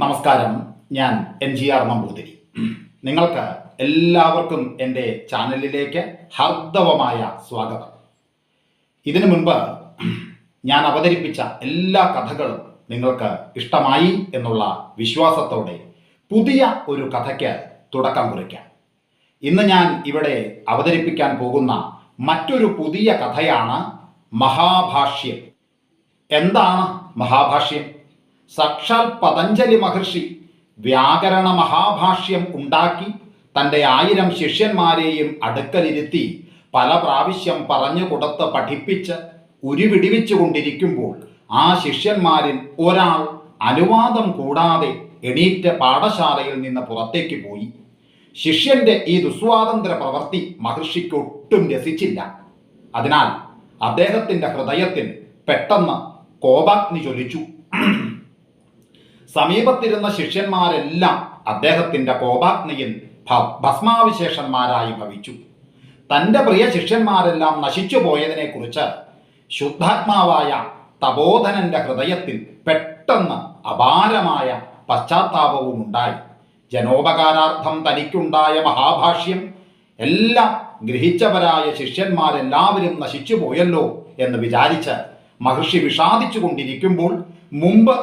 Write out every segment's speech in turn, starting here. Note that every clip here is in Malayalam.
നമസ്കാരം. ഞാൻ എം ജി ആർ നമ്പൂതിരി നിങ്ങൾക്ക് എല്ലാവർക്കും എന്റെ ചാനലിലേക്ക് ഹർദവമായ സ്വാഗതം. ഇതിനു മുൻപ് ഞാൻ അവതരിപ്പിച്ച എല്ലാ കഥകളും നിങ്ങൾക്ക് ഇഷ്ടമായി എന്നുള്ള വിശ്വാസത്തോടെ പുതിയ ഒരു കഥയ്ക്ക് തുടക്കം കുറിക്കാം. ഇന്ന് ഞാൻ ഇവിടെ അവതരിപ്പിക്കാൻ പോകുന്ന മറ്റൊരു പുതിയ കഥയാണ് മഹാഭാഷ്യം. എന്താണ് മഹാഭാഷ്യം? സാക്ഷാൽ പതഞ്ജലി മഹർഷി വ്യാകരണ മഹാഭാഷ്യം ഉണ്ടാക്കി തന്റെ ആയിരം ശിഷ്യന്മാരെയും അടുക്കലിരുത്തി പല പ്രാവശ്യം പറഞ്ഞു കൊടുത്ത് പഠിപ്പിച്ച് ഉരുവിടിവിച്ചു കൊണ്ടിരിക്കുമ്പോൾ ആ ശിഷ്യന്മാരിൽ ഒരാൾ അനുവാദം കൂടാതെ എണീറ്റ് പാഠശാലയിൽ നിന്ന് പുറത്തേക്ക് പോയി. ശിഷ്യന്റെ ഈ ദുസ്വാതന്ത്ര്യ പ്രവൃത്തി മഹർഷിക്ക് ഒട്ടും രസിച്ചില്ല. അതിനാൽ അദ്ദേഹത്തിന്റെ ഹൃദയത്തിൽ പെട്ടെന്ന് കോപാഗ്നി ജ്വലിച്ചു. സമീപത്തിരുന്ന ശിഷ്യന്മാരെല്ലാം അദ്ദേഹത്തിന്റെ കോപാഗ്നിയിൽ ഭസ്മാവിശേഷന്മാരായി ഭവിച്ചു. തന്റെ പ്രിയ ശിഷ്യന്മാരെല്ലാം നശിച്ചു പോയതിനെക്കുറിച്ച് ശുദ്ധാത്മാവായ തപോധനന്റെ ഹൃദയത്തിൽ പെട്ടെന്ന് അപാരമായ പശ്ചാത്താപവും ഉണ്ടായി. ജനോപകാരാർത്ഥം തനിക്കുണ്ടായ മഹാഭാഷ്യം എല്ലാം ഗ്രഹിച്ചവരായ ശിഷ്യന്മാരെല്ലാവരും നശിച്ചു പോയല്ലോ എന്ന് വിചാരിച്ച് മഹർഷി വിഷാദിച്ചു കൊണ്ടിരിക്കുമ്പോൾ മുമ്പ്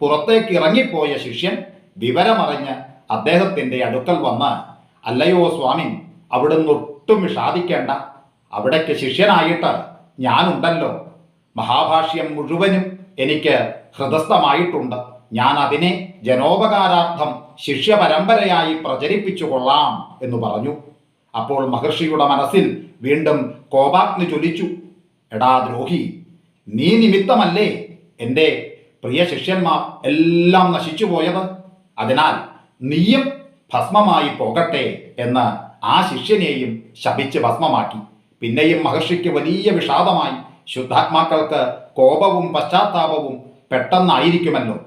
പുറത്തേക്ക് ഇറങ്ങിപ്പോയ ശിഷ്യൻ വിവരമറിഞ്ഞ് അദ്ദേഹത്തിന്റെ അടുക്കൽ വന്ന് അല്ലയോ സ്വാമി അവിടുന്ന് ഒട്ടും വിഷാദിക്കേണ്ട. അവിടേക്ക് ശിഷ്യനായിട്ട് ഞാനുണ്ടല്ലോ. മഹാഭാഷ്യം മുഴുവനും എനിക്ക് ഹൃദസ്ഥമായിട്ടുണ്ട്. ഞാൻ അതിനെ ജനോപകാരാർത്ഥം ശിഷ്യപരമ്പരയായി പ്രചരിപ്പിച്ചു കൊള്ളാം എന്ന് പറഞ്ഞു. അപ്പോൾ മഹർഷിയുടെ മനസ്സിൽ വീണ്ടും കോപാഗ്നി ജ്വലിച്ചു. എടാ ദ്രോഹി നീ നിമിത്തമല്ലേ എന്റെ പ്രിയ ശിഷ്യന്മാർ എല്ലാം നശിച്ചു പോയത്. അതിനാൽ നീയും ഭസ്മമായി പോകട്ടെ എന്ന് ആ ശിഷ്യനെയും ശപിച്ച് ഭസ്മമാക്കി. പിന്നെയും മഹർഷിക്ക് വലിയ വിഷാദമായി. ശുദ്ധാത്മാക്കൾക്ക് കോപവും പശ്ചാത്താപവും പെട്ടെന്നായിരിക്കുമല്ലോ.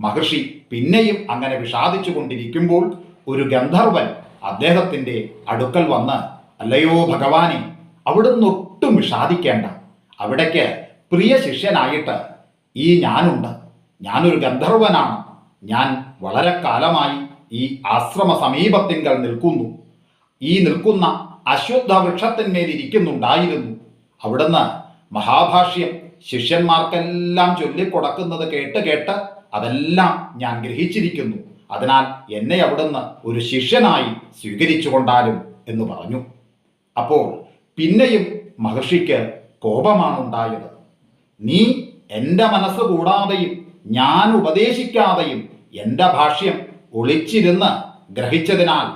മഹർഷി പിന്നെയും അങ്ങനെ വിഷാദിച്ചു കൊണ്ടിരിക്കുമ്പോൾ ഒരു ഗന്ധർവൻ അദ്ദേഹത്തിന്റെ അടുക്കൽ വന്ന് അല്ലയോ ഭഗവാനെ അവിടുന്ന് ഒട്ടും വിഷാദിക്കേണ്ട. അവിടേക്ക് പ്രിയ ശിഷ്യനായിട്ട് ഈ ഞാനുണ്ട്. ഞാനൊരു ഗന്ധർവനാണ്. ഞാൻ വളരെ കാലമായി ഈ ആശ്രമ സമീപത്തിങ്കൽ നിൽക്കുന്നു. ഈ നിൽക്കുന്ന അശ്വത്ഥ വൃക്ഷത്തിന്മേൽ ഇരിക്കുന്നുണ്ടായിരുന്നു. അവിടുന്ന് മഹാഭാഷ്യം ശിഷ്യന്മാർക്കെല്ലാം ചൊല്ലിക്കൊടക്കുന്നത് കേട്ട് കേട്ട് അതെല്ലാം ഞാൻ ഗ്രഹിച്ചിരിക്കുന്നു. അതിനാൽ എന്നെ അവിടുന്ന് ഒരു ശിഷ്യനായി സ്വീകരിച്ചു കൊണ്ടാലും എന്ന് പറഞ്ഞു. അപ്പോൾ പിന്നെയും മഹർഷിക്ക് കോപമാണുണ്ടായത്. നീ എന്റെ മനസ്സ് കൂടാതെയും ഞാൻ ഉപദേശിക്കാതെയും എന്റെ ഭാഷ്യം ഒളിച്ചിരുന്ന് ഗ്രഹിച്ചതിനാൽ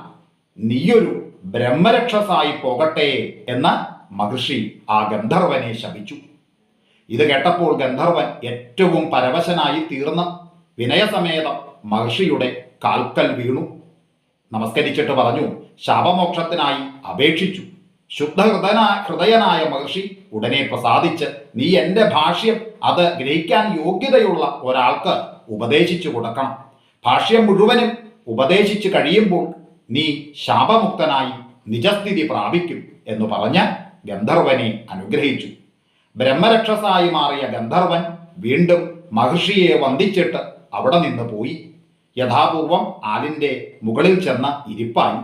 നീയൊരു ബ്രഹ്മരക്ഷസായി പോകട്ടെ എന്ന് മഹർഷി ആ ഗന്ധർവനെ ശപിച്ചു. ഇത് കേട്ടപ്പോൾ ഗന്ധർവൻ ഏറ്റവും പരവശനായി തീർന്ന് വിനയസമേതം മഹർഷിയുടെ കാൽക്കൽ വീണു. നമസ്കരിച്ചിട്ട് പറഞ്ഞു ശാപമോക്ഷത്തിനായി അപേക്ഷിച്ചു. ശുദ്ധഹൃദയന ഹൃദയനായ മഹർഷി ഉടനെ പ്രസാദിച്ച് നീ എന്റെ ഭാഷ്യം അത് ഗ്രഹിക്കാൻ യോഗ്യതയുള്ള ഒരാൾക്ക് ഉപദേശിച്ചു കൊടുക്കണം. ഭാഷ്യം മുഴുവനും ഉപദേശിച്ചു കഴിയുമ്പോൾ നീ ശാപമുക്തനായി നിജസ്ഥിതി പ്രാപിക്കും എന്ന് പറഞ്ഞ് ഗന്ധർവനെ അനുഗ്രഹിച്ചു. ബ്രഹ്മരക്ഷസായി മാറിയ ഗന്ധർവൻ വീണ്ടും മഹർഷിയെ വന്ദിച്ചിട്ട് അവിടെ നിന്ന് പോയി. യഥാപൂർവം ആലിന്റെ മുകളിൽ ചെന്ന് ഇരിപ്പായി.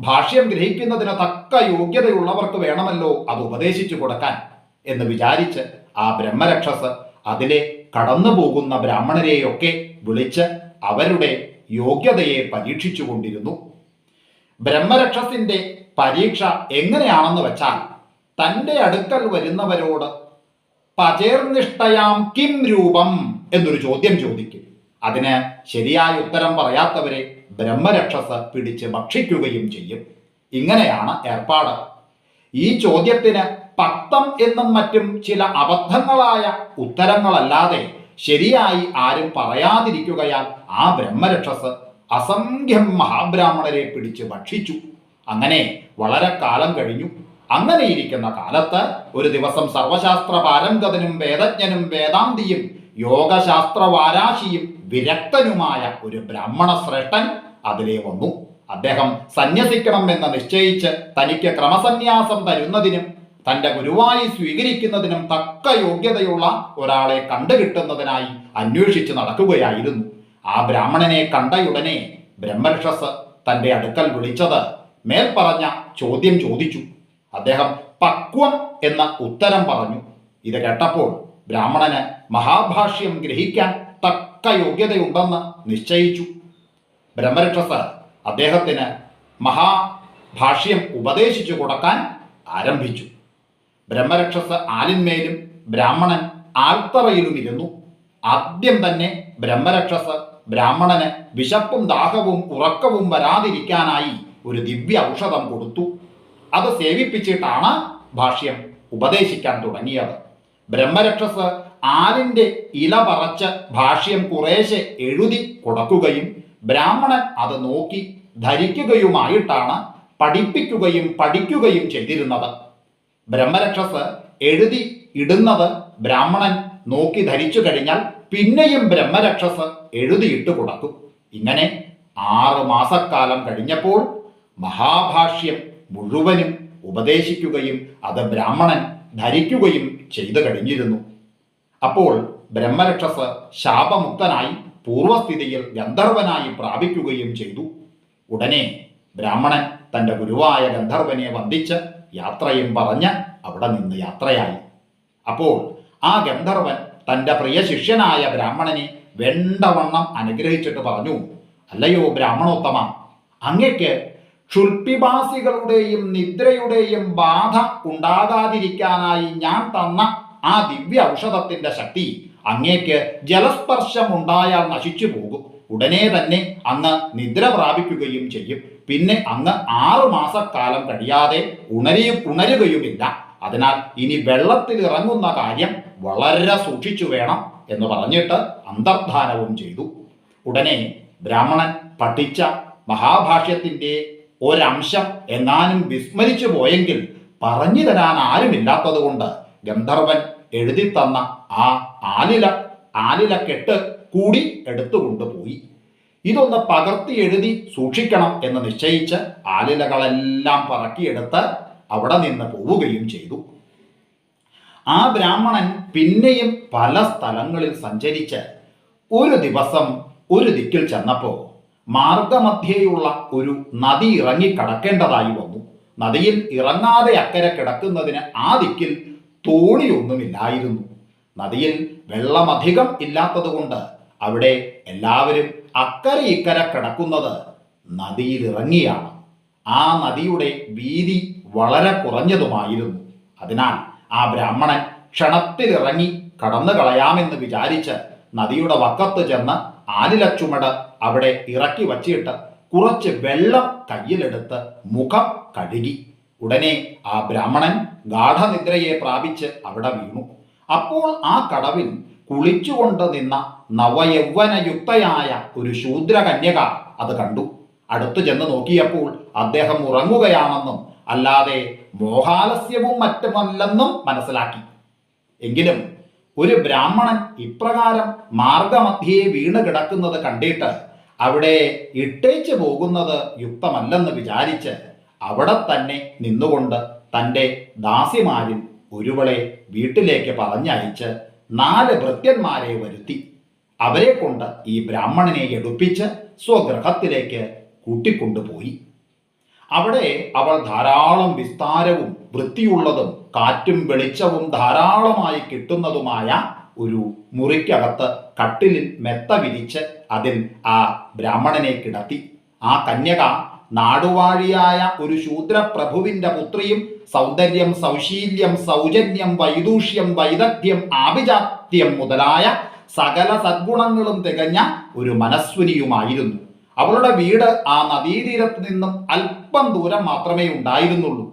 ഭാഷ്യം ഗ്രഹിക്കുന്നതിന് തക്ക യോഗ്യതയുള്ളവർക്ക് വേണമല്ലോ അത് ഉപദേശിച്ചു കൊടുക്കാൻ എന്ന് വിചാരിച്ച് ആ ബ്രഹ്മരക്ഷസ് അതിലെ കടന്നു പോകുന്ന ബ്രാഹ്മണരെയൊക്കെ വിളിച്ച് അവരുടെ യോഗ്യതയെ പരീക്ഷിച്ചു കൊണ്ടിരുന്നു ബ്രഹ്മരക്ഷസിന്റെ പരീക്ഷ എങ്ങനെയാണെന്ന് വെച്ചാൽ തന്റെ അടുക്കൽ വരുന്നവരോട് പചേർനിഷ്ഠയാം കിം രൂപം എന്നൊരു ചോദ്യം ചോദിക്കും. അതിന് ശരിയായ ഉത്തരം പറയാത്തവരെ ബ്രഹ്മരക്ഷസ് പിടിച്ച് ഭക്ഷിക്കുകയും ചെയ്യും. ഇങ്ങനെയാണ് ഏർപ്പാട്. ഈ ചോദ്യത്തിന് പക്തം എന്നും മറ്റും ചില അബദ്ധങ്ങളായ ഉത്തരങ്ങളല്ലാതെ ശരിയായി ആരും പറയാതിരിക്കുകയാൽ ആ ബ്രഹ്മരക്ഷസ് അസംഖ്യം മഹാബ്രാഹ്മണരെ പിടിച്ച് ഭക്ഷിച്ചു. അങ്ങനെ വളരെ കാലം കഴിഞ്ഞു. അങ്ങനെയിരിക്കുന്ന കാലത്ത് ഒരു ദിവസം സർവശാസ്ത്ര പാരംഗതനും വേദജ്ഞനും വേദാന്തിയും യോഗശാസ്ത്ര വാരാശിയും വിരക്തനുമായ ഒരു ബ്രാഹ്മണ ശ്രേഷ്ഠൻ അതിലെ വന്നു. അദ്ദേഹം സന്യസിക്കണം എന്ന് നിശ്ചയിച്ച് തനിക്ക് ക്രമസന്യാസം തരുന്നതിനും തന്റെ ഗുരുവായി സ്വീകരിക്കുന്നതിനും തക്ക യോഗ്യതയുള്ള ഒരാളെ കണ്ടുകിട്ടുന്നതിനായി അന്വേഷിച്ച് നടക്കുകയായിരുന്നു. ആ ബ്രാഹ്മണനെ കണ്ടയുടനെ ബ്രഹ്മരക്ഷസ് തന്റെ അടുക്കൽ വിളിച്ചത് മേൽപ്പറഞ്ഞ ചോദ്യം ചോദിച്ചു. അദ്ദേഹം പക്വം എന്ന ഉത്തരം പറഞ്ഞു. ഇത് കേട്ടപ്പോൾ ബ്രാഹ്മണന് മഹാഭാഷ്യം ഗ്രഹിക്കാൻ തക്ക യോഗ്യതയുണ്ടെന്ന് നിശ്ചയിച്ചു. ബ്രഹ്മരക്ഷസ് അദ്ദേഹത്തിന് മഹാഭാഷ്യം ഉപദേശിച്ചു കൊടുക്കാൻ ആരംഭിച്ചു. ബ്രഹ്മരക്ഷസ് ആലിന്മേലും ബ്രാഹ്മണൻ ആൽത്തറയിലും ഇരുന്നു ആദ്യം തന്നെ ബ്രഹ്മരക്ഷസ് ബ്രാഹ്മണന് വിശപ്പും ദാഹവും ഉറക്കവും വരാതിരിക്കാനായി ഒരു ദിവ്യ ഔഷധം കൊടുത്തു. അത് സേവിപ്പിച്ചിട്ടാണ് ഭാഷ്യം ഉപദേശിക്കാൻ തുടങ്ങിയത്. ബ്രഹ്മരക്ഷസ് ആലിന്റെ ഇല പറച്ച് ഭാഷ്യം കുറേശ്ശെ എഴുതി കൊടുക്കുകയും ബ്രാഹ്മണൻ അത് നോക്കി ധരിക്കുകയുമായിട്ടാണ് പഠിപ്പിക്കുകയും പഠിക്കുകയും ചെയ്തിരുന്നത്. ബ്രഹ്മരക്ഷസ് എഴുതി ഇടുന്നത് ബ്രാഹ്മണൻ നോക്കി ധരിച്ചു കഴിഞ്ഞാൽ പിന്നെയും ബ്രഹ്മരക്ഷസ് എഴുതിയിട്ട് കൊടുക്കും. ഇങ്ങനെ ആറ് മാസക്കാലം കഴിഞ്ഞപ്പോൾ മഹാഭാഷ്യം മുഴുവനും ഉപദേശിക്കുകയും അത് ബ്രാഹ്മണൻ ധരിക്കുകയും ചെയ്തു കഴിഞ്ഞിരുന്നു. അപ്പോൾ ബ്രഹ്മരക്ഷസ് ശാപമുക്തനായി പൂർവസ്ഥിതിയിൽ ഗന്ധർവനായി പ്രാപിക്കുകയും ചെയ്തു. ഉടനെ ബ്രാഹ്മണൻ തന്റെ ഗുരുവായ ഗന്ധർവനെ വന്ദിച്ച് യാത്രയും പറഞ്ഞ് അവിടെ നിന്ന് യാത്രയായി. അപ്പോൾ ആ ഗന്ധർവൻ തന്റെ പ്രിയ ശിഷ്യനായ ബ്രാഹ്മണനെ വെണ്ടവണ്ണം അനുഗ്രഹിച്ചിട്ട് പറഞ്ഞു അല്ലയോ ബ്രാഹ്മണോത്തമ അങ്ങയ്ക്ക് ക്ഷുൽപിവാസികളുടെയും നിദ്രയുടെയും ബാധ ഉണ്ടാകാതിരിക്കാനായി ഞാൻ തന്ന ആ ദിവ്യ ഔഷധത്തിന്റെ ശക്തി അങ്ങേക്ക് ജലസ്പർശം ഉണ്ടായാൽ നശിച്ചു പോകും. ഉടനെ തന്നെ അന്ന് നിദ്ര പ്രാപിക്കുകയും ചെയ്യും. പിന്നെ അന്ന് ആറു മാസക്കാലം കഴിയാതെ ഉണരിയും ഉണരുകയുമില്ല. അതിനാൽ ഇനി വെള്ളത്തിൽ ഇറങ്ങുന്ന കാര്യം വളരെ സൂക്ഷിച്ചു വേണം എന്ന് പറഞ്ഞിട്ട് അന്തർധാനവും ചെയ്തു. ഉടനെ ബ്രാഹ്മണൻ പഠിച്ച മഹാഭാഷ്യത്തിന്റെ ഒരംശം എന്നാലും വിസ്മരിച്ചു പോയെങ്കിൽ പറഞ്ഞു തരാൻ ആരുമില്ലാത്തതുകൊണ്ട് ഗന്ധർവൻ എഴുതി തന്ന ആ ആലില ആലില കെട്ട് കൂടി എടുത്തുകൊണ്ടുപോയി. ഇതൊന്ന് പകർത്തി എഴുതി സൂക്ഷിക്കണം എന്ന് നിശ്ചയിച്ച് ആലിലകളെല്ലാം പറക്കിയെടുത്ത് അവിടെ നിന്ന് പോവുകയും ചെയ്തു. ആ ബ്രാഹ്മണൻ പിന്നെയും പല സ്ഥലങ്ങളിൽ സഞ്ചരിച്ച് ഒരു ദിവസം ഒരു ദിക്കിൽ ചെന്നപ്പോൾ മാർഗമധ്യേയുള്ള ഒരു നദി ഇറങ്ങി കടക്കേണ്ടതായി വന്നു. നദിയിൽ ഇറങ്ങാതെ അക്കരെ കിടക്കുന്നതിന് ആ ദിക്കിൽ തോണിയൊന്നുമില്ലായിരുന്നു. നദിയിൽ വെള്ളമധികം ഇല്ലാത്തതുകൊണ്ട് അവിടെ എല്ലാവരും അക്കരെ ഇക്കരെ കിടക്കുന്നത് നദിയിൽ ഇറങ്ങിയാണ് ആ നദിയുടെ വീതി വളരെ കുറഞ്ഞതുമായിരുന്നു. അതിനാൽ ആ ബ്രാഹ്മണൻ ക്ഷണത്തിലിറങ്ങി കടന്നു കളയാമെന്ന് വിചാരിച്ച് നദിയുടെ വക്കത്ത് ചെന്ന് ആലിലച്ചുമട് അവിടെ ഇറക്കി വച്ചിട്ട് കുറച്ച് വെള്ളം കയ്യിലെടുത്ത് മുഖം കഴുകി. ഉടനെ ആ ബ്രാഹ്മണൻ ഗാഠനിദ്രയെ പ്രാപിച്ച് അവിടെ വീണു. അപ്പോൾ ആ കടവിൽ കുളിച്ചുകൊണ്ട് നിന്ന നവയൗവനയുക്തയായ ഒരു ശൂദ്രകന്യക അത് കണ്ടു. അടുത്തു ചെന്ന് നോക്കിയപ്പോൾ അദ്ദേഹം ഉറങ്ങുകയാണെന്നും അല്ലാതെ മോഹാലസ്യവും മറ്റുമല്ലെന്നും മനസ്സിലാക്കി. എങ്കിലും ഒരു ബ്രാഹ്മണൻ ഇപ്രകാരം മാർഗമധ്യേ വീണ് കിടക്കുന്നത് കണ്ടിട്ട് അവിടെ ഇട്ടേച്ചു പോകുന്നത് യുക്തമല്ലെന്ന് വിചാരിച്ച് അവിടെ തന്നെ നിന്നുകൊണ്ട് തന്റെ ദാസിമാരിൽ ഒരുവളെ വീട്ടിലേക്ക് പറഞ്ഞയച്ച് നാല് ഭൃത്യന്മാരെ വരുത്തി. അവരെ കൊണ്ട് ഈ ബ്രാഹ്മണനെ എടുപ്പിച്ച് സ്വഗൃഹത്തിലേക്ക് കൂട്ടിക്കൊണ്ടുപോയി. അവിടെ അവൾ ധാരാളം വിസ്താരവും വൃത്തിയുള്ളതും കാറ്റും വെളിച്ചവും ധാരാളമായി കിട്ടുന്നതുമായ ഒരു മുറിക്കകത്ത് കട്ടിലിൽ മെത്ത വിരിച്ച് അതിൽ ആ ബ്രാഹ്മണനെ കിടത്തി. ആ കന്യക നാടുവാഴിയായ ഒരു ശൂദ്രപ്രഭുവിന്റെ പുത്രിയും സൗന്ദര്യം സൗശീല്യം സൗജന്യം വൈദൂഷ്യം വൈദഗ്ധ്യം ആഭിജാത്യം മുതലായ സകല സദ്ഗുണങ്ങളും തികഞ്ഞ ഒരു മനസ്വിനിയുമായിരുന്നു. അവളുടെ വീട് ആ നദീതീരത്ത് നിന്നും അല്പം ദൂരം മാത്രമേ ഉണ്ടായിരുന്നുള്ളൂ.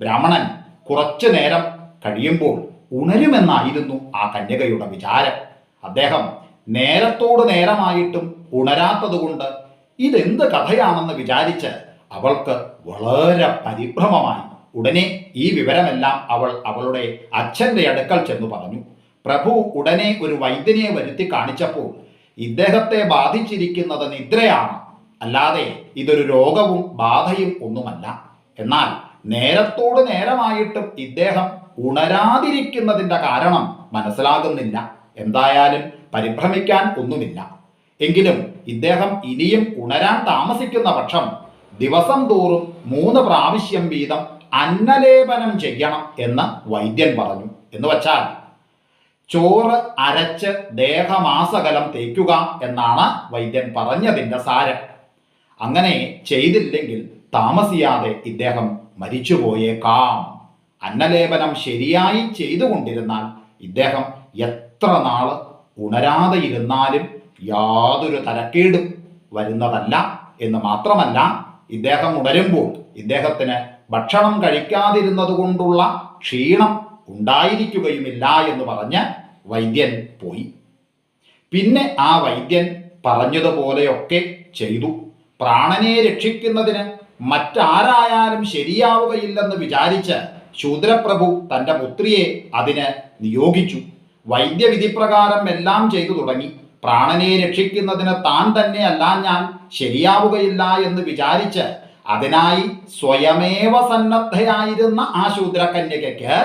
ബ്രാഹ്മണൻ കുറച്ചു നേരം കഴിയുമ്പോൾ ഉണരുമെന്നായിരുന്നു ആ കന്യകയുടെ വിചാരം. അദ്ദേഹം നേരത്തോട് നേരമായിട്ടും ഉണരാത്തതുകൊണ്ട് ഇതെന്ത് കഥയാണെന്ന് വിചാരിച്ച് അവൾക്ക് വളരെ പരിഭ്രമമായി. ഉടനെ ഈ വിവരമെല്ലാം അവൾ അവളുടെ അച്ഛന്റെ അടുക്കൽ ചെന്നു പറഞ്ഞു. പ്രഭു ഉടനെ ഒരു വൈദ്യനെ വരുത്തി കാണിച്ചപ്പോൾ ഇദ്ദേഹത്തെ ബാധിച്ചിരിക്കുന്നത് നിദ്രയാണ്. അല്ലാതെ ഇതൊരു രോഗവും ബാധയും ഒന്നുമല്ല. എന്നാൽ നേരത്തോട് നേരമായിട്ടും ഇദ്ദേഹം ഉണരാതിരിക്കുന്നതിന്റെ കാരണം മനസ്സിലാകുന്നില്ല. എന്തായാലും പരിഭ്രമിക്കാൻ ഒന്നുമില്ല. എങ്കിലും ഇദ്ദേഹം ഇനിയും ഉണരാൻ താമസിക്കുന്ന പക്ഷം ദിവസം തോറും മൂന്ന് പ്രാവശ്യം വീതം അന്നലേപനം ചെയ്യണം എന്ന് വൈദ്യൻ പറഞ്ഞു. എന്ന് വച്ചാൽ ചോറ് അരച്ച് ദേഹമാസകലം തേക്കുക എന്നാണ് വൈദ്യൻ പറഞ്ഞതിന്റെ സാരം. അങ്ങനെ ചെയ്തില്ലെങ്കിൽ താമസിയാതെ ഇദ്ദേഹം മരിച്ചുപോയേക്കാം. അന്നലേപനം ശരിയായി ചെയ്തുകൊണ്ടിരുന്നാൽ ഇദ്ദേഹം എത്ര നാൾ ഉണരാതെ ഇരുന്നാലും യാതൊരു തരക്കേടും വരുന്നതല്ല എന്ന് മാത്രമല്ല ഇദ്ദേഹം ഉണരുമ്പോൾ ഇദ്ദേഹത്തിന് ഭക്ഷണം കഴിക്കാതിരുന്നത് കൊണ്ടുള്ള ക്ഷീണം ഉണ്ടായിരിക്കുകയുമില്ല എന്ന് പറഞ്ഞ് വൈദ്യൻ പോയി. പിന്നെ ആ വൈദ്യൻ പറഞ്ഞതുപോലെയൊക്കെ ചെയ്തു. പ്രാണനെ രക്ഷിക്കുന്നതിന് മറ്റാരായാലും ശരിയാവുകയില്ലെന്ന് വിചാരിച്ച് ശൂദ്രപ്രഭു തന്റെ പുത്രിയെ അതിന് നിയോഗിച്ചു. വൈദ്യവിധിപ്രകാരം എല്ലാം ചെയ്തു തുടങ്ങി. പ്രാണനെ രക്ഷിക്കുന്നതിന് താൻ തന്നെ ഞാൻ ശരിയാവുകയില്ല എന്ന് വിചാരിച്ച് അതിനായി സ്വയമേവ സന്നദ്ധയായിരുന്ന ആ ശൂദ്രകന്യകയ്ക്ക്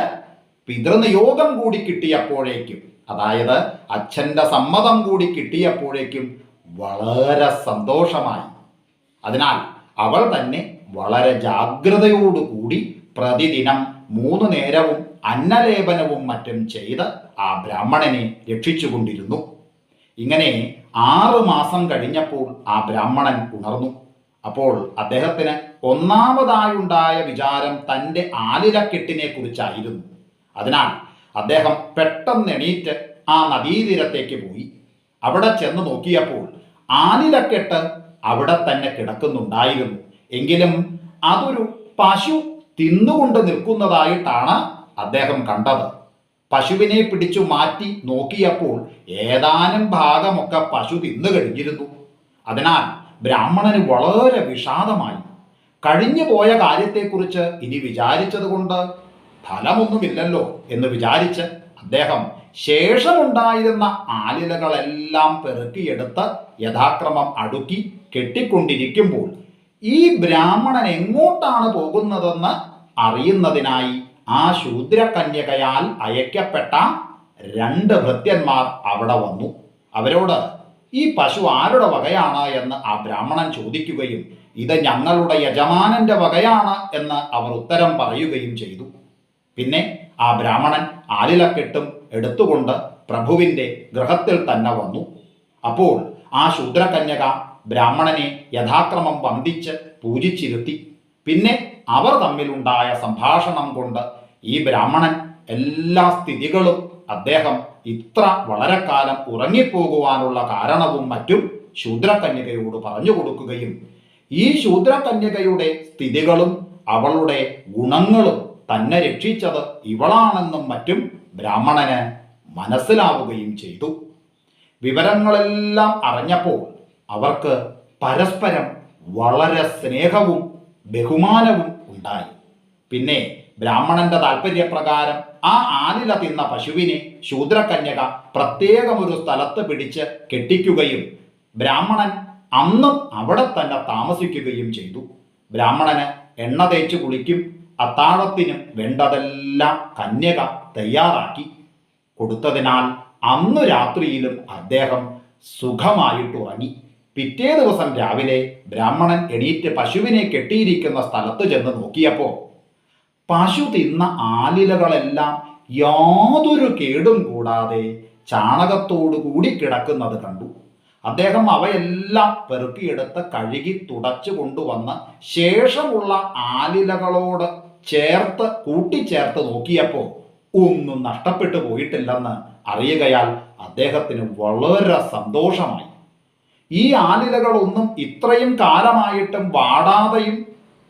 പിതൃനിയോഗം കൂടി കിട്ടിയപ്പോഴേക്കും അതായത് അച്ഛന്റെ സമ്മതം കൂടി കിട്ടിയപ്പോഴേക്കും വളരെ സന്തോഷമായി. അതിനാൽ അവൾ തന്നെ വളരെ ജാഗ്രതയോടുകൂടി പ്രതിദിനം മൂന്ന് നേരവും അന്നലേപനവും മറ്റും ചെയ്ത് ആ ബ്രാഹ്മണനെ രക്ഷിച്ചുകൊണ്ടിരുന്നു. ഇങ്ങനെ ആറ് മാസം കഴിഞ്ഞപ്പോൾ ആ ബ്രാഹ്മണൻ ഉണർന്നു. അപ്പോൾ അദ്ദേഹത്തിന് ഒന്നാമതായുണ്ടായ വിചാരം തന്റെ ആലിലക്കെട്ടിനെ കുറിച്ചായിരുന്നു അതിനാൽ അദ്ദേഹം പെട്ടെന്ന് എണീറ്റ് ആ നദീതീരത്തേക്ക് പോയി. അവിടെ ചെന്ന് നോക്കിയപ്പോൾ ആലിലക്കെട്ട് അവിടെ തന്നെ കിടക്കുന്നുണ്ടായിരുന്നു. എങ്കിലും അതൊരു പശു തിന്നുകൊണ്ട് നിൽക്കുന്നതായിട്ടാണ് അദ്ദേഹം കണ്ടത്. പശുവിനെ പിടിച്ചു മാറ്റി നോക്കിയപ്പോൾ ഏതാനും ഭാഗമൊക്കെ പശു തിന്നു കഴിഞ്ഞിരുന്നു. അതിനാൽ ബ്രാഹ്മണന് വളരെ വിഷാദമായി. കഴിഞ്ഞു പോയ കാര്യത്തെക്കുറിച്ച് ഇനി വിചാരിച്ചതുകൊണ്ട് ഫലമൊന്നുമില്ലല്ലോ എന്ന് വിചാരിച്ച് അദ്ദേഹം ശേഷമുണ്ടായിരുന്ന ആലിലകളെല്ലാം പെറുക്കിയെടുത്ത് യഥാക്രമം അടുക്കി കെട്ടിക്കൊണ്ടിരിക്കുമ്പോൾ ഈ ബ്രാഹ്മണൻ എങ്ങോട്ടാണ് പോകുന്നതെന്ന് അറിയുന്നതിനായി ആ ശൂദ്രകന്യകയാൽ അയക്കപ്പെട്ട രണ്ട് ഭൃത്യന്മാർ അവിടെ വന്നു. അവരോട് ഈ പശു ആരുടെ വകയാണ്? എന്ന് ആ ബ്രാഹ്മണൻ ചോദിക്കുകയും ഇത് ഞങ്ങളുടെ യജമാനന്റെ വകയാണ് എന്ന് അവർ ഉത്തരം പറയുകയും ചെയ്തു. പിന്നെ ആ ബ്രാഹ്മണൻ ആലിലക്കെട്ടും എടുത്തുകൊണ്ട് പ്രഭുവിന്റെ ഗൃഹത്തിൽ തന്നെ വന്നു. അപ്പോൾ ആ ശൂദ്രകന്യക ബ്രാഹ്മണനെ യഥാക്രമം വന്ദിച്ച് പൂജിച്ചിരുത്തി. പിന്നെ അവർ തമ്മിലുണ്ടായ സംഭാഷണം കൊണ്ട് ഈ ബ്രാഹ്മണൻ എല്ലാ സ്ഥിതികളും അദ്ദേഹം ഇത്ര വളരെ കാലം ഉറങ്ങിപ്പോകുവാനുള്ള കാരണവും മറ്റും ശൂദ്രകന്യകയോട് പറഞ്ഞു കൊടുക്കുകയും ഈ ശൂദ്രകന്യകയുടെ സ്ഥിതികളും അവളുടെ ഗുണങ്ങളും തന്നെ രക്ഷിച്ചത് ഇവളാണെന്നും മറ്റും ബ്രാഹ്മണന് മനസ്സിലാവുകയും ചെയ്തു. വിവരങ്ങളെല്ലാം അറിഞ്ഞപ്പോൾ അവർക്ക് പരസ്പരം വളരെ സ്നേഹവും ബഹുമാനവും ഉണ്ടായി. പിന്നെ ബ്രാഹ്മണന്റെ താല്പര്യപ്രകാരം ആ ആലില തിന്ന പശുവിനെ ശൂദ്രകന്യക പ്രത്യേകമൊരു സ്ഥലത്ത് പിടിച്ച് കെട്ടിക്കുകയും ബ്രാഹ്മണൻ അന്നും അവിടെ തന്നെ താമസിക്കുകയും ചെയ്തു. ബ്രാഹ്മണന് എണ്ണ തേച്ച് കുളിക്കും. അത്താഴത്തിനും വേണ്ടതെല്ലാം കന്യക തയ്യാറാക്കി. കൊടുത്തതിനാൽ അന്നു രാത്രിയിലും അദ്ദേഹം സുഖമായിട്ട് ഉറങ്ങി. പിറ്റേ ദിവസം രാവിലെ ബ്രാഹ്മണൻ എണീറ്റ് പശുവിനെ കെട്ടിയിരിക്കുന്ന സ്ഥലത്ത് ചെന്ന് നോക്കിയപ്പോൾ പശു തിന്ന ആലിലകളെല്ലാം യാതൊരു കേടും കൂടാതെ ചാണകത്തോടു കൂടി കിടക്കുന്നത് കണ്ടു. അദ്ദേഹം അവയെല്ലാം പെറുക്കിയെടുത്ത് കഴുകി തുടച്ചു കൊണ്ടുവന്ന് ശേഷമുള്ള ആലിലകളോട് ചേർത്ത് കൂട്ടിച്ചേർത്ത് നോക്കിയപ്പോൾ ഒന്നും നഷ്ടപ്പെട്ടു പോയിട്ടില്ലെന്ന് അറിയുകയാൽ അദ്ദേഹത്തിന് വളരെ സന്തോഷമായി. ഈ ആലിലകളൊന്നും ഇത്രയും കാലമായിട്ടും വാടാതെയും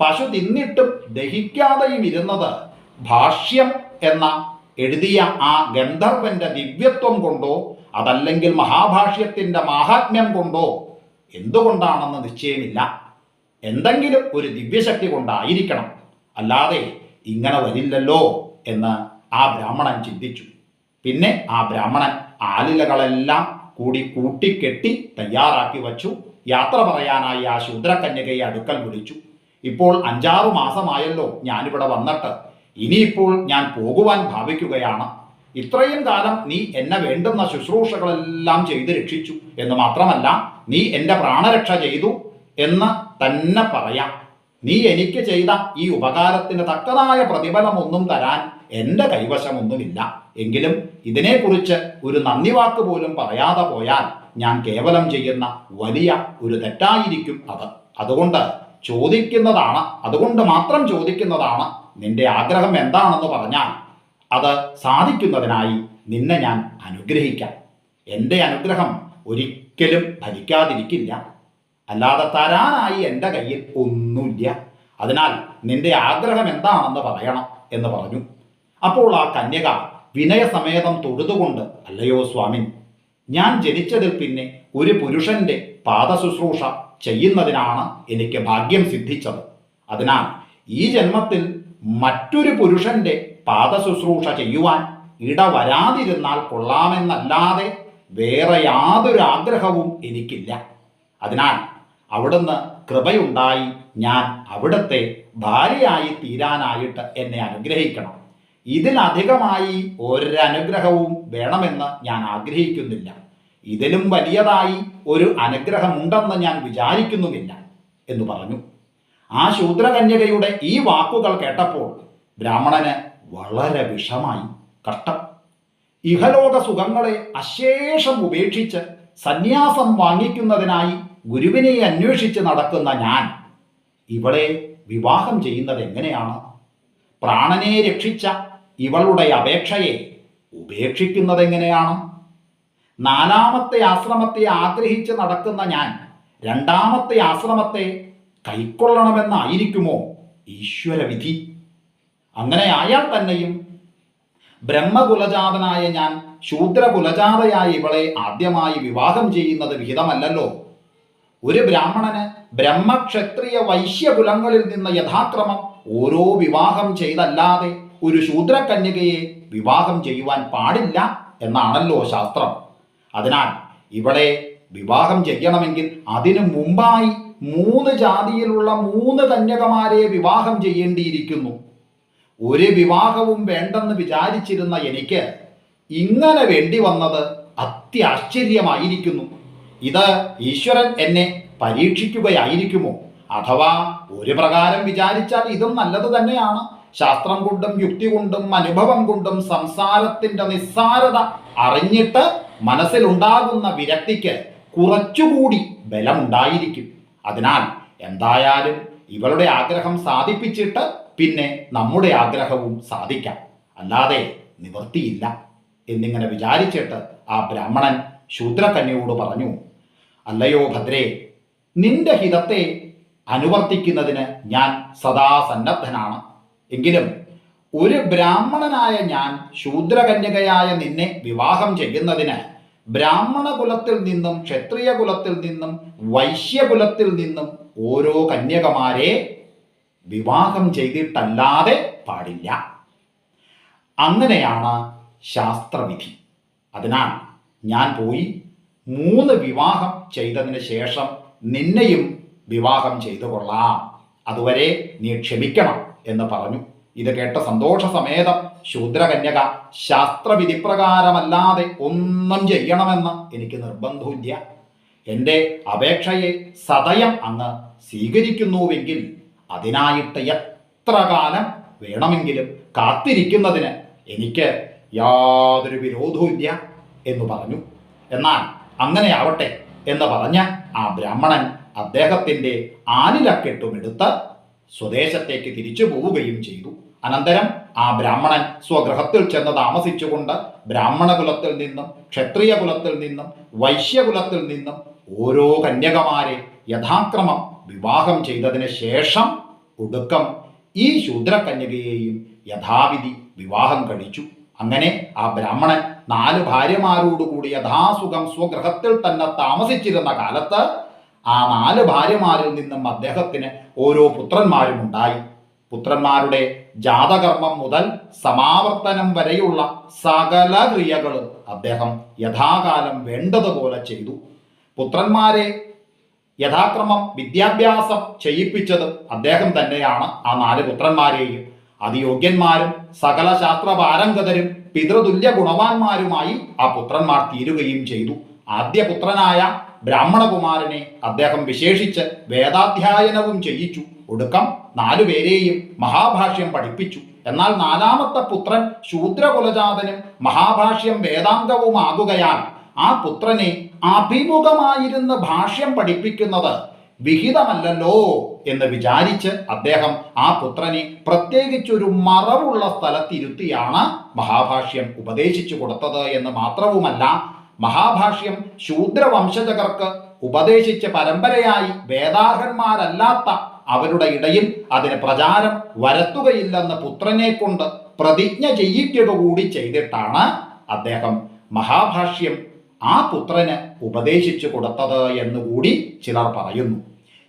പശു തിന്നിട്ടും ദഹിക്കാതെയും ഇരുന്നത് ഭാഷ്യം എന്ന എഴുതിയ ആ ഗന്ധർവന്റെ ദിവ്യത്വം കൊണ്ടോ അതല്ലെങ്കിൽ മഹാഭാഷ്യത്തിന്റെ മാഹാത്മ്യം കൊണ്ടോ എന്തുകൊണ്ടാണെന്ന് നിശ്ചയമില്ല. എന്തെങ്കിലും ഒരു ദിവ്യശക്തി കൊണ്ടായിരിക്കണം. അല്ലാതെ ഇങ്ങനെ വരില്ലല്ലോ എന്ന് ആ ബ്രാഹ്മണൻ ചിന്തിച്ചു. പിന്നെ ആ ബ്രാഹ്മണൻ ആലിലകളെല്ലാം കൂടി കൂട്ടിക്കെട്ടി തയ്യാറാക്കി വച്ചു. യാത്ര പറയാനായി ആ ശൂദ്രകന്യകയെ അടുക്കൽ വിളിച്ചു. ഇപ്പോൾ അഞ്ചാറു മാസമായല്ലോ ഞാനിവിടെ വന്നിട്ട്. ഇനിയിപ്പോൾ ഞാൻ പോകുവാൻ ഭാവിക്കുകയാണ്. ഇത്രയും കാലം നീ എന്നെ വേണ്ടുന്ന ശുശ്രൂഷകളെല്ലാം ചെയ്ത് രക്ഷിച്ചു എന്ന് മാത്രമല്ല നീ എന്റെ പ്രാണരക്ഷ ചെയ്തു എന്ന് തന്നെ പറയാം. നീ എനിക്ക് ചെയ്ത ഈ ഉപകാരത്തിന് തക്കതായ പ്രതിഫലമൊന്നും തരാൻ എന്റെ കൈവശമൊന്നുമില്ല. എങ്കിലും ഇതിനെക്കുറിച്ച് ഒരു നന്ദി വാക്ക് പോലും പറയാതെ പോയാൽ ഞാൻ കേവലം ചെയ്യുന്ന വലിയ ഒരു തെറ്റായിരിക്കും അത്. അതുകൊണ്ട് ചോദിക്കുന്നതാണ്. അതുകൊണ്ട് മാത്രം ചോദിക്കുന്നതാണ് നിന്റെ ആഗ്രഹം എന്താണെന്ന് പറഞ്ഞാൽ അത് സാധിക്കുന്നതിനായി നിന്നെ ഞാൻ അനുഗ്രഹിക്കാം. എന്റെ അനുഗ്രഹം ഒരിക്കലും ഭരിക്കാതിരിക്കില്ല. അല്ലാതെ തരാനായി എന്റെ കയ്യിൽ ഒന്നുമില്ല. അതിനാൽ നിന്റെ ആഗ്രഹം എന്താണെന്ന് പറയണം എന്ന് പറഞ്ഞു. അപ്പോൾ ആ കന്യക വിനയസമേതം തൊഴുതുകൊണ്ട് അല്ലയോ സ്വാമി ഞാൻ ജനിച്ചതിൽ പിന്നെ ഒരു പുരുഷന്റെ പാദശുശ്രൂഷ ചെയ്യുന്നതിനാണ് എനിക്ക് ഭാഗ്യം സിദ്ധിച്ചത്. അതിനാൽ ഈ ജന്മത്തിൽ മറ്റൊരു പുരുഷന്റെ പാദശുശ്രൂഷ ചെയ്യുവാൻ ഇടവരാതിരുന്നാൽ കൊള്ളാമെന്നല്ലാതെ വേറെ യാതൊരു ആഗ്രഹവും എനിക്കില്ല. അതിനാൽ അവിടുന്ന് കൃപയുണ്ടായി ഞാൻ അവിടുത്തെ ഭാര്യയായി തീരാനായിട്ട് എന്നെ അനുഗ്രഹിക്കണം. ഇതിലധികമായി ഒരനുഗ്രഹവും വേണമെന്ന് ഞാൻ ആഗ്രഹിക്കുന്നില്ല. ഇതിലും വലിയതായി ഒരു അനുഗ്രഹമുണ്ടെന്ന് ഞാൻ വിചാരിക്കുന്നുമില്ല എന്ന് പറഞ്ഞു. ആ ശൂദ്രകന്യകയുടെ ഈ വാക്കുകൾ കേട്ടപ്പോൾ ബ്രാഹ്മണന് വളരെ വിഷമായി. കഷ്ടം. ഇഹലോക സുഖങ്ങളെ അശേഷം ഉപേക്ഷിച്ച് സന്യാസം വാങ്ങിക്കുന്നതിനായി ഗുരുവിനെ അന്വേഷിച്ച് നടക്കുന്ന ഞാൻ ഇവളെ വിവാഹം ചെയ്യുന്നത് എങ്ങനെയാണ്? പ്രാണനെ രക്ഷിച്ച ഇവളുടെ അപേക്ഷയെ ഉപേക്ഷിക്കുന്നത് എങ്ങനെയാണ് നാലാമത്തെ ആശ്രമത്തെ ആഗ്രഹിച്ച് നടക്കുന്ന ഞാൻ രണ്ടാമത്തെ ആശ്രമത്തെ കൈക്കൊള്ളണമെന്നായിരിക്കുമോ? ഈശ്വരവിധി. അങ്ങനെ ആയാൽ തന്നെയും ബ്രഹ്മകുലജാതനായ ഞാൻ ശൂദ്രകുലജാതയായ ഇവളെ ആദ്യമായി വിവാഹം ചെയ്യുന്നത് വിഹിതമല്ലല്ലോ. ഒരു ബ്രാഹ്മണന് ബ്രഹ്മക്ഷത്രിയ വൈശ്യകുലങ്ങളിൽ നിന്ന് യഥാക്രമം ഓരോ വിവാഹം ചെയ്തല്ലാതെ ഒരു ശൂദ്രകന്യകയെ വിവാഹം ചെയ്യുവാൻ പാടില്ല എന്നാണല്ലോ ശാസ്ത്രം. അതിനാൽ ഇവിടെ വിവാഹം ചെയ്യണമെങ്കിൽ അതിനു മുമ്പായി മൂന്ന് ജാതിയിലുള്ള മൂന്ന് കന്യകമാരെ വിവാഹം ചെയ്യേണ്ടിയിരിക്കുന്നു. ഒരു വിവാഹവും വേണ്ടെന്ന് വിചാരിച്ചിരുന്ന എനിക്ക് ഇങ്ങനെ വേണ്ടി വന്നത് അത്യാശ്ചര്യമായിരിക്കുന്നു. ഇത് ഈശ്വരൻ എന്നെ പരീക്ഷിക്കുകയായിരിക്കുമോ? അഥവാ ഒരു പ്രകാരം വിചാരിച്ചാൽ ഇതും നല്ലത് തന്നെയാണ്. ശാസ്ത്രം കൊണ്ടും യുക്തി കൊണ്ടും അനുഭവം കൊണ്ടും സംസാരത്തിന്റെ നിസ്സാരത അറിഞ്ഞിട്ട് മനസ്സിലുണ്ടാകുന്ന വിരക്തിക്ക് കുറച്ചുകൂടി ബലമുണ്ടായിരിക്കും. അതിനാൽ എന്തായാലും ഇവളുടെ ആഗ്രഹം സാധിപ്പിച്ചിട്ട് പിന്നെ നമ്മുടെ ആഗ്രഹവും സാധിക്കാം. അല്ലാതെ നിവൃത്തിയില്ല എന്നിങ്ങനെ വിചാരിച്ചിട്ട് ആ ബ്രാഹ്മണൻ ശൂദ്രകന്യയോട് പറഞ്ഞു അല്ലയോ ഭദ്രേ നിന്റെ ഹിതത്തെ അനുവർത്തിക്കുന്നതിന് ഞാൻ സദാ സന്നദ്ധനാണ്. എങ്കിലും ഒരു ബ്രാഹ്മണനായ ഞാൻ ശൂദ്രകന്യകയായ നിന്നെ വിവാഹം ചെയ്യുന്നതിന് ബ്രാഹ്മണ കുലത്തിൽ നിന്നും ക്ഷത്രിയ കുലത്തിൽ നിന്നും വൈശ്യകുലത്തിൽ നിന്നും ഓരോ കന്യകമാരെ വിവാഹം ചെയ്തിട്ടല്ലാതെ പാടില്ല. അങ്ങനെയാണ് ശാസ്ത്രവിധി. അതിനാൽ ഞാൻ പോയി മൂന്ന് വിവാഹം ചെയ്തതിന് ശേഷം നിന്നെയും വിവാഹം ചെയ്തു കൊള്ളാം അതുവരെ നീ ക്ഷമിക്കണം എന്ന് പറഞ്ഞു. ഇത് കേട്ട സന്തോഷ സമേതം ശൂദ്രകന്യക ശാസ്ത്രവിധി പ്രകാരമല്ലാതെ ഒന്നും ചെയ്യണമെന്ന് എനിക്ക് നിർബന്ധമില്ല എന്റെ അപേക്ഷയെ സതയം അങ്ങ് സ്വീകരിക്കുന്നുവെങ്കിൽ അതിനായിട്ട് എത്ര കാലം വേണമെങ്കിലും കാത്തിരിക്കുന്നതിന് എനിക്ക് യാതൊരു വിരോധവുമില്ല എന്ന് പറഞ്ഞു. എന്നാൽ അങ്ങനെയാവട്ടെ എന്ന് പറഞ്ഞ ആ ബ്രാഹ്മണൻ അദ്ദേഹത്തിന്റെ ആലിലക്കെട്ടുമെടുത്ത് സ്വദേശത്തേക്ക് തിരിച്ചു പോവുകയും ചെയ്തു. അനന്തരം ആ ബ്രാഹ്മണൻ സ്വഗൃഹത്തിൽ ചെന്ന് താമസിച്ചുകൊണ്ട് ബ്രാഹ്മണ കുലത്തിൽ നിന്നും ക്ഷത്രിയ കുലത്തിൽ നിന്നും വൈശ്യകുലത്തിൽ നിന്നും ഓരോ കന്യകമാരെ യഥാക്രമം വിവാഹം ചെയ്തതിന് ശേഷം ഒടുക്കം ഈ ശൂദ്രകന്യകയെയും യഥാവിധി വിവാഹം കഴിച്ചു. അങ്ങനെ ആ ബ്രാഹ്മണൻ നാല് ഭാര്യമാരോടുകൂടി യഥാസുഖം സ്വഗ്രഹത്തിൽ തന്നെ താമസിച്ചിരുന്ന കാലത്ത് ആ നാല് ഭാര്യമാരിൽ നിന്നും അദ്ദേഹത്തിന് ഓരോ പുത്രന്മാരും ഉണ്ടായി. പുത്രന്മാരുടെ ജാതകർമ്മം മുതൽ സമാവർത്തനം വരെയുള്ള സകല ക്രിയകളും അദ്ദേഹം യഥാകാലം വേണ്ടതുപോലെ ചെയ്തു. പുത്രന്മാരെ യഥാക്രമം വിദ്യാഭ്യാസം ചെയ്യിപ്പിച്ചത് അദ്ദേഹം തന്നെയാണ്. ആ നാല് പുത്രന്മാരെയും അതിയോഗ്യന്മാരും സകല ശാസ്ത്ര പാരംഗതരും പിതൃതുല്യ ഗുണവാന്മാരുമായി ആ പുത്രന്മാർ തീരുകയും ചെയ്തു. ആദ്യ പുത്രനായ ബ്രാഹ്മണകുമാരനെ അദ്ദേഹം വിശേഷിച്ച് വേദാധ്യായനവും ചെയ്യിച്ചു. ഒടുക്കം നാലുപേരെയും മഹാഭാഷ്യം പഠിപ്പിച്ചു. എന്നാൽ നാലാമത്തെ പുത്രൻ ശൂദ്രകുലജാതനും മഹാഭാഷ്യം വേദാന്തവുമാകുകയാൽ ആ പുത്രനെ അഭിമുഖമായിരുന്ന് ഭാഷ്യം പഠിപ്പിക്കുന്നത് വിഹിതമല്ലല്ലോ എന്ന് വിചാരിച്ച് അദ്ദേഹം ആ പുത്രനെ പ്രത്യേകിച്ചൊരു മറവുള്ള സ്ഥലത്തിരുത്തിയാണ് മഹാഭാഷ്യം ഉപദേശിച്ചു കൊടുത്തത് എന്ന് മാത്രവുമല്ല മഹാഭാഷ്യം ശൂദ്രവംശജകർക്ക് ഉപദേശിച്ച പരമ്പരയായി വേദാർഹന്മാരല്ലാത്ത അവരുടെ ഇടയിൽ അതിന് പ്രചാരം വരത്തുകയില്ലെന്ന് പുത്രനെ കൊണ്ട് പ്രതിജ്ഞ ചെയ്യിക്കുക കൂടി ചെയ്തിട്ടാണ് അദ്ദേഹം മഹാഭാഷ്യം ആ പുത്രന് ഉപദേശിച്ചു കൊടുത്തത് എന്നുകൂടി ചിലർ പറയുന്നു.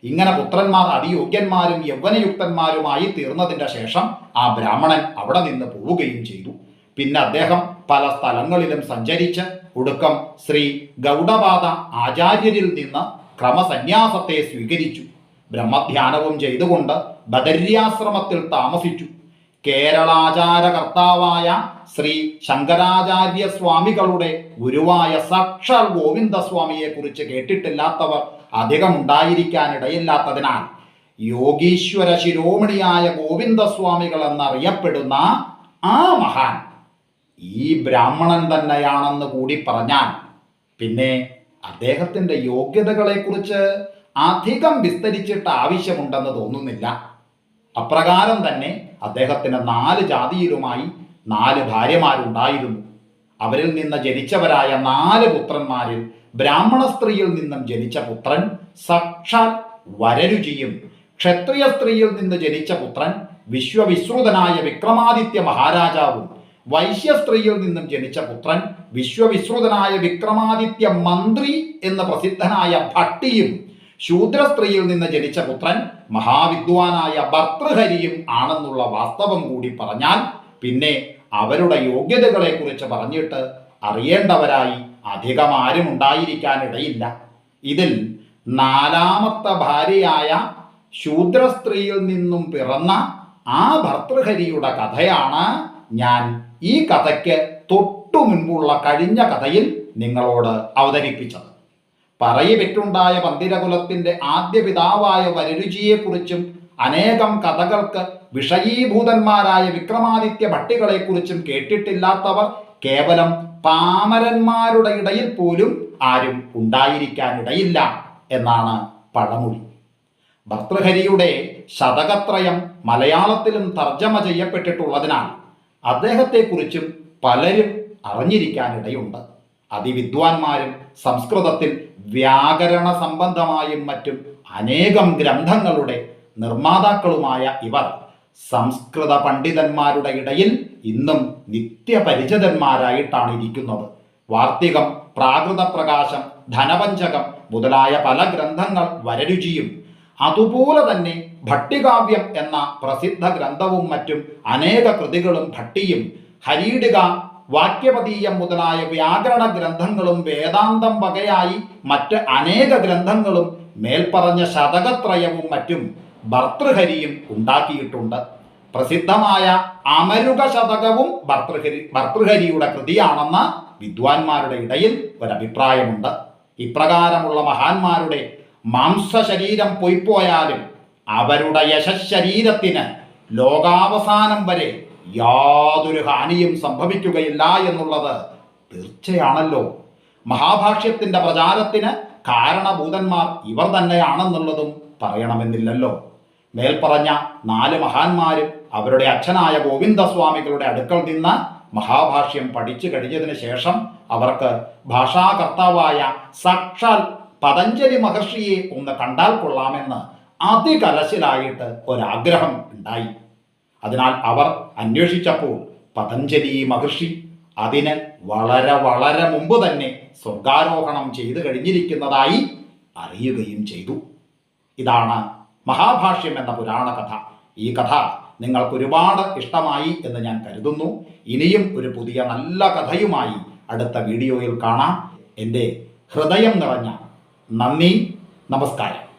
ഇങ്ങനെ പുത്രന്മാർ അതിയോഗ്യന്മാരും യൗവനയുക്തന്മാരുമായി തീർന്നതിന്റെ ശേഷം ആ ബ്രാഹ്മണൻ അവിടെ നിന്ന് പോവുകയും ചെയ്തു. പിന്നെ അദ്ദേഹം പല സ്ഥലങ്ങളിലും സഞ്ചരിച്ച് ഒടുക്കം ശ്രീ ഗൗഡപാദ ആചാര്യരിൽ നിന്ന് ക്രമസന്യാസത്തെ സ്വീകരിച്ചു. ബ്രഹ്മധ്യാനവും ചെയ്തുകൊണ്ട് ബദര്യാശ്രമത്തിൽ താമസിച്ചു. കേരളാചാരകർത്താവായ ശ്രീ ശങ്കരാചാര്യ സ്വാമികളുടെ ഗുരുവായ സാക്ഷാൽ ഗോവിന്ദസ്വാമിയെ കുറിച്ച് കേട്ടിട്ടില്ലാത്തവർ അധികം ഉണ്ടായിരിക്കാനിടയില്ലാത്തതിനാൽ യോഗീശ്വര ശിരോമണിയായ ഗോവിന്ദസ്വാമികൾ എന്നറിയപ്പെടുന്ന ആ മഹാൻ ഈ ബ്രാഹ്മണൻ തന്നെയാണെന്ന് കൂടി പറഞ്ഞാൽ പിന്നെ അദ്ദേഹത്തിന്റെ യോഗ്യതകളെക്കുറിച്ച് അധികം വിസ്തരിച്ചിട്ട് ആവശ്യമുണ്ടെന്ന് തോന്നുന്നില്ല. അപ്രകാരം തന്നെ അദ്ദേഹത്തിന് നാല് ജാതിയിലുമായി നാല് ഭാര്യമാരുണ്ടായിരുന്നു. അവരിൽ നിന്ന് ജനിച്ചവരായ നാല് പുത്രന്മാരിൽ ബ്രാഹ്മണ സ്ത്രീയിൽ നിന്നും ജനിച്ച പുത്രൻ സാക്ഷാൽ വരരുചിയും ക്ഷത്രിയ സ്ത്രീയിൽ നിന്ന് ജനിച്ച പുത്രൻ വിശ്വവിശ്രുതനായ വിക്രമാദിത്യ മഹാരാജാവും വൈശ്യ സ്ത്രീയിൽ നിന്നും ജനിച്ച പുത്രൻ വിശ്വവിശ്രുതനായ വിക്രമാദിത്യ മന്ത്രി എന്ന പ്രസിദ്ധനായ ഭട്ടിയും ശൂദ്ര സ്ത്രീയിൽ നിന്ന് ജനിച്ച പുത്രൻ മഹാവിദ്വാനായ ഭർത്തൃഹരിയും ആണെന്നുള്ള വാസ്തവം കൂടി പറഞ്ഞാൽ പിന്നെ അവരുടെ യോഗ്യതകളെ കുറിച്ച് പറഞ്ഞിട്ട് അറിയേണ്ടവരായി അധികം ആരും ഉണ്ടായിരിക്കാനിടയില്ല. ഇതിൽ നാലാമത്തെ ഭാര്യയായ ശൂദ്ര സ്ത്രീയിൽ നിന്നും പിറന്ന ആ ഭർത്തൃഹരിയുടെ കഥയാണ് ഞാൻ ഈ കഥയ്ക്ക് തൊട്ടു മുൻപുള്ള കഴിഞ്ഞ കഥയിൽ നിങ്ങളോട് അവതരിപ്പിച്ചത്. പറയവിട്ടുണ്ടായ പന്തിരകുലത്തിന്റെ ആദ്യ പിതാവായ വരരുചിയെക്കുറിച്ചും അനേകം കഥകൾക്ക് വിഷയീഭൂതന്മാരായ വിക്രമാദിത്യ ഭട്ടികളെക്കുറിച്ചും കേട്ടിട്ടില്ലാത്തവർ കേവലം പാമരന്മാരുടെ ഇടയിൽ പോലും ആരും ഉണ്ടായിരിക്കാനിടയില്ല എന്നാണ് പഴമൊഴി. ഭർത്തൃഹരിയുടെ ശതകത്രയം മലയാളത്തിലും തർജമ ചെയ്യപ്പെട്ടിട്ടുള്ളതിനാൽ അദ്ദേഹത്തെക്കുറിച്ചും പലരും അറിഞ്ഞിരിക്കാനിടയുണ്ട്. അതിവിദ്വാൻമാരും സംസ്കൃതത്തിൽ വ്യാകരണ സംബന്ധമായും മറ്റും അനേകം ഗ്രന്ഥങ്ങളുടെ നിർമ്മാതാക്കളുമായ ഇവർ സംസ്കൃത പണ്ഡിതന്മാരുടെ ഇടയിൽ ഇന്നും നിത്യപരിചിതന്മാരായിട്ടാണ് ഇരിക്കുന്നത് വാർത്തികം പ്രാകൃത പ്രകാശം ധനപഞ്ചകം മുതലായ പല ഗ്രന്ഥങ്ങൾ വരരുചിയും അതുപോലെ തന്നെ ഭട്ടികാവ്യം എന്ന പ്രസിദ്ധ ഗ്രന്ഥവും മറ്റും അനേക കൃതികളും ഭട്ടിയും ഹരീടുക വാക്യപതീയം മുതലായ വ്യാകരണ ഗ്രന്ഥങ്ങളും വേദാന്തം വകയായി മറ്റ് അനേക ഗ്രന്ഥങ്ങളും മേൽപ്പറഞ്ഞ ശതകത്രയവും മറ്റും ഭർത്തൃഹരിയും ഉണ്ടാക്കിയിട്ടുണ്ട്. പ്രസിദ്ധമായ അമരുക ശതകവും ഭർത്തൃഹരി ഭർത്തൃഹരിയുടെ കൃതിയാണെന്ന് വിദ്വാൻമാരുടെ ഇടയിൽ ഒരഭിപ്രായമുണ്ട്. ഇപ്രകാരമുള്ള മഹാന്മാരുടെ മാംസശരീരം പൊയ്പോയാലും അവരുടെ യശശരീരത്തിന് ലോകാവസാനം വരെ യാതൊരു ഹാനിയും സംഭവിക്കുകയില്ല എന്നുള്ളത് തീർച്ചയാണല്ലോ. മഹാഭാഷ്യത്തിന്റെ പ്രചാരത്തിന് കാരണഭൂതന്മാർ ഇവർ തന്നെയാണെന്നുള്ളതും പറയണമെന്നില്ലല്ലോ. മേൽപ്പറഞ്ഞ നാല് മഹാന്മാരും അവരുടെ അച്ഛനായ ഗോവിന്ദസ്വാമികളുടെ അടുക്കൽ നിന്ന് മഹാഭാഷ്യം പഠിച്ചു കഴിഞ്ഞതിന് ശേഷം അവർക്ക് ഭാഷാകർത്താവായ സാക്ഷാൽ പതഞ്ജലി മഹർഷിയെ ഒന്ന് കണ്ടാൽ കൊള്ളാമെന്ന് അതികലശിലായിട്ട് ഒരാഗ്രഹം ഉണ്ടായി. അതിനാൽ അവർ അന്വേഷിച്ചപ്പോൾ പതഞ്ജലി മഹർഷി അതിന് വളരെ വളരെ മുമ്പ് തന്നെ സ്വർഗാരോഹണം ചെയ്തു കഴിഞ്ഞിരിക്കുന്നതായി അറിയുകയും ചെയ്തു. ഇതാണ് മഹാഭാഷ്യം എന്ന പുരാണ കഥ. ഈ കഥ നിങ്ങൾക്ക് ഒരുപാട് ഇഷ്ടമായി എന്ന് ഞാൻ കരുതുന്നു. ഇനിയും ഒരു പുതിയ നല്ല കഥയുമായി അടുത്ത വീഡിയോയിൽ കാണാം. എന്റെ ഹൃദയം നിറഞ്ഞ നന്ദി നമസ്കാരം.